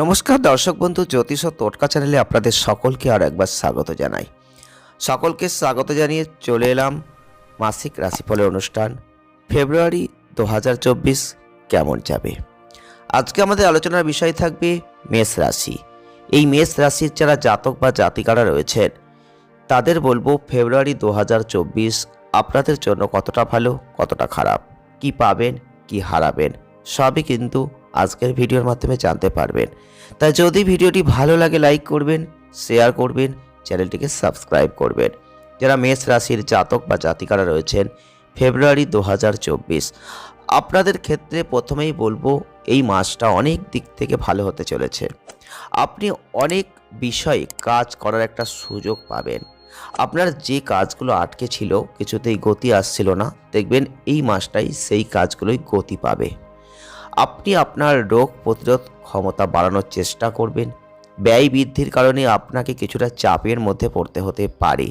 নমস্কার দর্শক বন্ধু, জ্যোতিষ ও টোটকা চ্যানেলে আপনাদের সকলকে আর একবার স্বাগত জানাই। সকলকে স্বাগত জানিয়ে চলে এলাম মাসিক রাশিফলের অনুষ্ঠান। ফেব্রুয়ারি দু হাজার চব্বিশ কেমন যাবে? আজকে আমাদের আলোচনার বিষয় থাকবে মেষ রাশি। এই মেষ রাশির যারা জাতক বা জাতিকারা রয়েছেন, তাদের বলব ফেব্রুয়ারি দু হাজার চব্বিশ আপনাদের জন্য কতটা ভালো, কতটা খারাপ, কি পাবেন, কি হারাবেন, সবই কিন্তু আজকের ভিডিওর মাধ্যমে জানতে পারবেন। তাই যদি ভিডিওটি ভালো লাগে, লাইক করবেন, শেয়ার করবেন, চ্যানেলটিকে সাবস্ক্রাইব করবেন। যারা মেষ রাশির জাতক বা জাতিকারা রয়েছেন, ফেব্রুয়ারি দু হাজার চব্বিশ। আপনাদের ক্ষেত্রে প্রথমেই বলব, এই মাসটা অনেক দিক থেকে ভালো হতে চলেছে। আপনি অনেক বিষয়ে কাজ করার একটা সুযোগ পাবেন। আপনার যে কাজগুলো আটকে ছিল, কিছুতেই গতি আসছিল না। দেখবেন এই মাসটাই সেই কাজগুলোই গতি পাবে। আপনি আপনার রোগ প্রতিরোধ ক্ষমতা বাড়ানোর চেষ্টা করবেন। ব্যয় বৃদ্ধির কারণে আপনাকে কিছুটা চাপের মধ্যে পড়তে হতে পারে।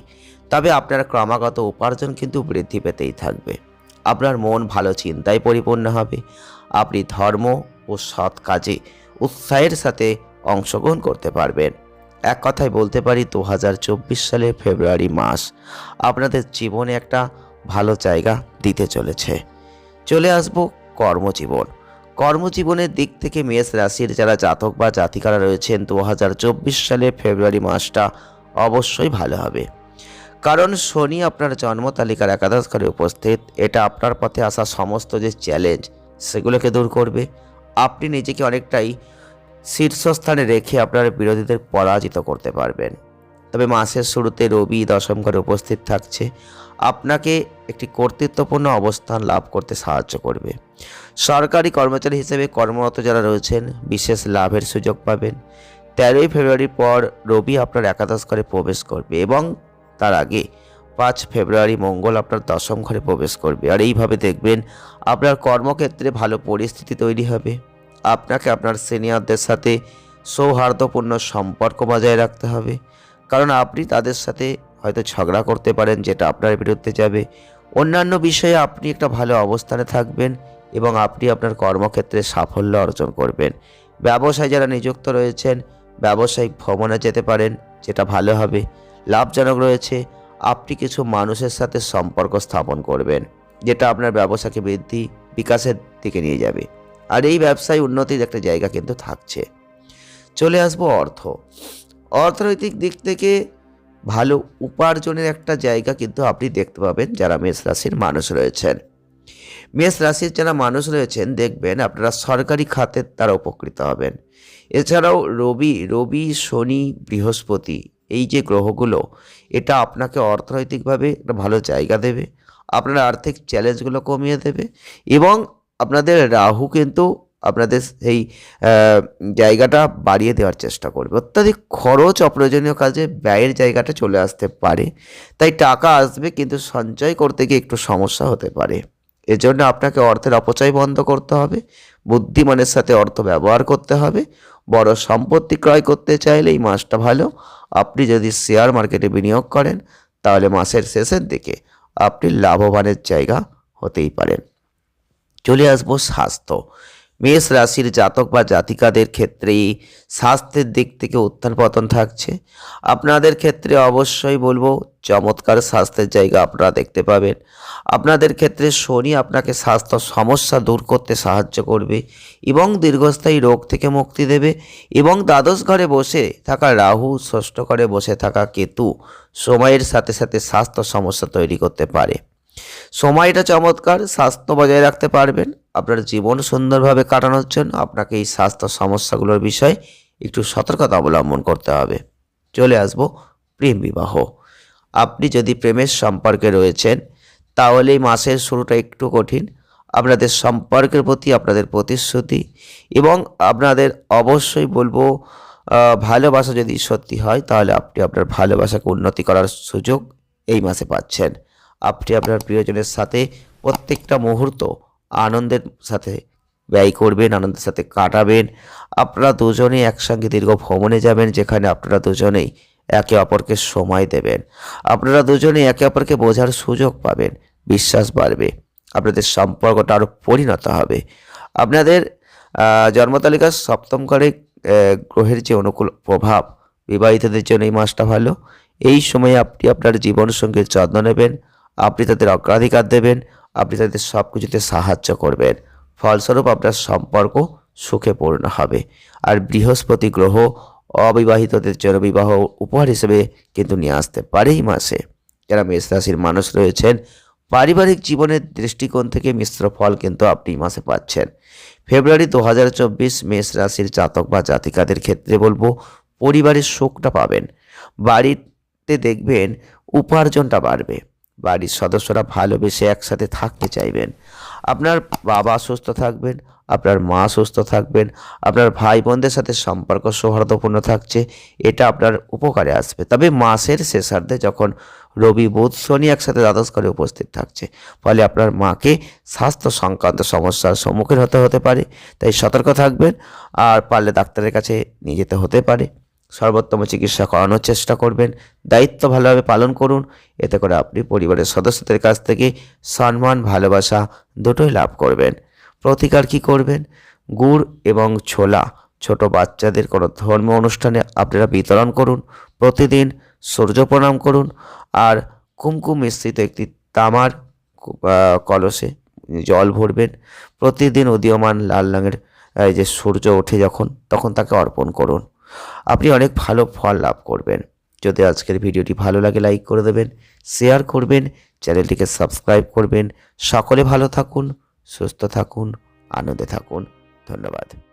তবে আপনার ক্রমাগত উপার্জন কিন্তু বৃদ্ধি পেতেই থাকবে। আপনার মন ভালো চিন্তায় পরিপূর্ণ হবে। আপনি ধর্ম ও সৎ কাজে উৎসাহের সাথে অংশগ্রহণ করতে পারবেন। এক কথায় বলতে পারি দু হাজার চব্বিশ সালের ফেব্রুয়ারি মাস আপনাদের জীবনে একটা ভালো জায়গা দিতে চলেছে। চলে আসব কর্মজীবন। কর্মজীবনের দিক থেকে মেষ রাশির যারা জাতক বা জাতিকারা রয়েছেন দু সালের ফেব্রুয়ারি মাসটা অবশ্যই ভালো হবে। কারণ শনি আপনার জন্ম তালিকার একাদশ ঘরে উপস্থিত। এটা আপনার পথে আসা সমস্ত যে চ্যালেঞ্জ সেগুলোকে দূর করবে। আপনি নিজেকে অনেকটাই শীর্ষস্থানে রেখে আপনার বিরোধীদের পরাজিত করতে পারবেন। তবে মাসের শুরুতে রবি দশম ঘরে উপস্থিত থাকছে। আপনাকে একটি কর্তৃত্বপূর্ণ অবস্থান লাভ করতে সাহায্য করবে। সরকারি কর্মচারী হিসেবে কর্মরত যারা রয়েছেন, বিশেষ লাভের সুযোগ পাবেন। তেরোই ফেব্রুয়ারির পর রবি আপনার একাদশ ঘরে প্রবেশ করবে এবং তার আগে পাঁচ ফেব্রুয়ারি মঙ্গল আপনার দশম ঘরে প্রবেশ করবে। আর এইভাবে দেখবেন আপনার কর্মক্ষেত্রে ভালো পরিস্থিতি তৈরি হবে। আপনাকে আপনার সিনিয়রদের সাথে সৌহার্দ্যপূর্ণ সম্পর্ক বজায় রাখতে হবে। কারণ আপনি তাদের সাথে হয়তো ঝগড়া করতে পারেন, যেটা আপনার বিরুদ্ধে যাবে। অন্যান্য বিষয়ে আপনি একটা ভালো অবস্থানে থাকবেন এবং আপনি আপনার কর্মক্ষেত্রে সাফল্য অর্জন করবেন। ব্যবসায় যারা নিযুক্ত রয়েছেন, ব্যবসায়িক ভ্রমণে যেতে পারেন, যেটা ভালো হবে। লাভজনক রয়েছে। আপনি কিছু মানুষের সাথে সম্পর্ক স্থাপন করবেন, যেটা আপনার ব্যবসাকে বৃদ্ধি, বিকাশের দিকে নিয়ে যাবে। আর এই ব্যবসায় উন্নতির একটা জায়গা কিন্তু থাকছে। চলে আসব অর্থ। অর্থনৈতিক দিক থেকে ভালো উপার্জনের একটা জায়গা কিন্তু আপনি দেখতে পাবেন যারা মেষ রাশির মানুষ রয়েছেন। মেষ রাশির যারা মানুষ রয়েছেন, দেখবেন আপনারা সরকারি খাতের দ্বারা উপকৃত হবেন। এছাড়াও রবি রবি, শনি, বৃহস্পতি এই যে গ্রহগুলো, এটা আপনাকে অর্থনৈতিকভাবে একটা ভালো জায়গা দেবে। আপনার আর্থিক চ্যালেঞ্জগুলো কমিয়ে দেবে এবং আপনাদের রাহু কিন্তু আপনাদের সেই জায়গাটা বাড়িয়ে দেওয়ার চেষ্টা করবে। অত্যাধিক খরচ অপ্রয়োজনীয় কাজে ব্যয়ের জায়গাটা চলে আসতে পারে। তাই টাকা আসবে কিন্তু সঞ্চয় করতে গিয়ে একটু সমস্যা হতে পারে। এজন্য আপনাকে অর্থের অপচয় বন্ধ করতে হবে। বুদ্ধিমানের সাথে অর্থ ব্যবহার করতে হবে। বড় সম্পত্তি ক্রয় করতে চাইলে এই মাসটা ভালো। আপনি যদি শেয়ার মার্কেটে বিনিয়োগ করেন, তাহলে মাসের শেষের দিকে আপনি লাভবানের জায়গা হতেই পারেন। চলে আসব স্বাস্থ্য। মেষ রাশির জাতক বা জাতিকাদের ক্ষেত্রে স্বাস্থ্যের দিক থেকে উত্থান পতন থাকছে। আপনাদের ক্ষেত্রে অবশ্যই বলব, চমৎকার স্বাস্থ্যের জায়গা আপনারা দেখতে পাবেন। আপনাদের ক্ষেত্রে শনি আপনাকে স্বাস্থ্য সমস্যা দূর করতে সাহায্য করবে এবং দীর্ঘস্থায়ী রোগ থেকে মুক্তি দেবে এবং দ্বাদশ ঘরে বসে থাকা রাহু, ষষ্ঠ ঘরে বসে থাকা কেতু সময়ের সাথে সাথে স্বাস্থ্য সমস্যা তৈরি করতে পারে। সময়টা চমৎকার, স্বাস্থ্য বজায় রাখতে পারবেন। আপনার জীবন সুন্দরভাবে কাটানোর জন্য আপনাকে এই স্বাস্থ্য সমস্যাগুলোর বিষয়ে একটু সতর্কতা অবলম্বন করতে হবে। চলে আসব প্রেম বিবাহ। আপনি যদি প্রেমের সম্পর্কে রয়েছেন, তাহলে এই মাসের শুরুটা একটু কঠিন। আপনাদের সম্পর্কের প্রতি আপনাদের প্রতিশ্রুতি এবং আপনাদের অবশ্যই বলব ভালোবাসা যদি সত্যি হয়, তাহলে আপনি আপনার ভালোবাসাকে উন্নতি করার সুযোগ এই মাসে পাচ্ছেন। আপনি আপনার প্রিয়জনের সাথে প্রত্যেকটা মুহূর্ত আনন্দের সাথে ব্যয় করবেন, আনন্দের সাথে কাটাবেন। আপনারা দুজনেই একসঙ্গে দীর্ঘ ভ্রমণে যাবেন, যেখানে আপনারা দুজনেই একে অপরকে সময় দেবেন। আপনারা দুজনেই একে অপরকে বোঝার সুযোগ পাবেন, বিশ্বাস বাড়বে, আপনাদের সম্পর্কটা আরও পরিণত হবে। আপনাদের জন্মতালিকার সপ্তম ঘরে গ্রহের যে অনুকূল প্রভাব, বিবাহিতদের জন্য এই মাসটা ভালো। এই সময়ে আপনি আপনার জীবন সঙ্গীর যত্ন নেবেন, আপনি তাদের অগ্রাধিকার দেবেন আপনি তাদের সব কিছুতে সাহায্য করবেন। ফলস্বরূপ আপনার সম্পর্ক সুখে পূর্ণ হবে। আর বৃহস্পতি গ্রহ অবিবাহিতদের জন্য বিবাহ উপহার হিসেবে কিন্তু নিয়ে আসতে পারে এই মাসে। যারা মেষ রাশির মানুষ রয়েছেন, পারিবারিক জীবনের দৃষ্টিকোণ থেকে মিশ্র ফল কিন্তু আপনি এই মাসে পাচ্ছেন। ফেব্রুয়ারি দু হাজার চব্বিশ মেষ রাশির জাতক বা জাতিকাদের ক্ষেত্রে বলব, পরিবারের সুখটা পাবেন। বাড়িতে দেখবেন উপার্জনটা বাড়বে। বাড়ির সদস্যরা ভালোবেসে একসাথে থাকতে চাইবেন। আপনার বাবা সুস্থ থাকবেন, আপনার মা সুস্থ থাকবেন, আপনার ভাই বোনদের সাথে সম্পর্ক সৌহার্দ্যপূর্ণ থাকছে, এটা আপনার উপকারে আসবে। তবে মাসের শেষার্ধে যখন রবি, বুধ, শনি একসাথে দ্বাদশ করে উপস্থিত থাকছে, ফলে আপনার মাকে স্বাস্থ্য সংক্রান্ত সমস্যার সম্মুখীন হতে হতে পারে, তাই সতর্ক থাকবেন, আর পারলে ডাক্তারের কাছে নিয়ে যেতে হতে পারে। সর্বোত্তম চিকিৎসা করানোর চেষ্টা করবেন। দায়িত্ব ভালোভাবে পালন করুন। এতে করে আপনি পরিবারের সদস্যদের কাছ থেকে সম্মান, ভালোবাসা দুটোই লাভ করবেন। প্রতিকার কি করবেন? গুড় এবং ছোলা, ছোট বাচ্চাদের কোনো ধর্ম অনুষ্ঠানে আপনারা বিতরণ করুন। প্রতিদিন সূর্য প্রণাম করুন। আর কুমকুম মিশ্রিত একটি তামার কলসে জল ভরবেন। প্রতিদিন উদীয়মান লাল রঙের যে সূর্য ওঠে যখন, তখন তাকে অর্পণ করুন। আপনি অনেক ভালো ফল লাভ করবেন। যদি আজকের ভিডিওটি ভালো লাগে, লাইক করে দেবেন, শেয়ার করবেন, চ্যানেলটিকে সাবস্ক্রাইব করবেন। সকলে ভালো থাকুন, সুস্থ থাকুন, আনন্দে থাকুন। ধন্যবাদ।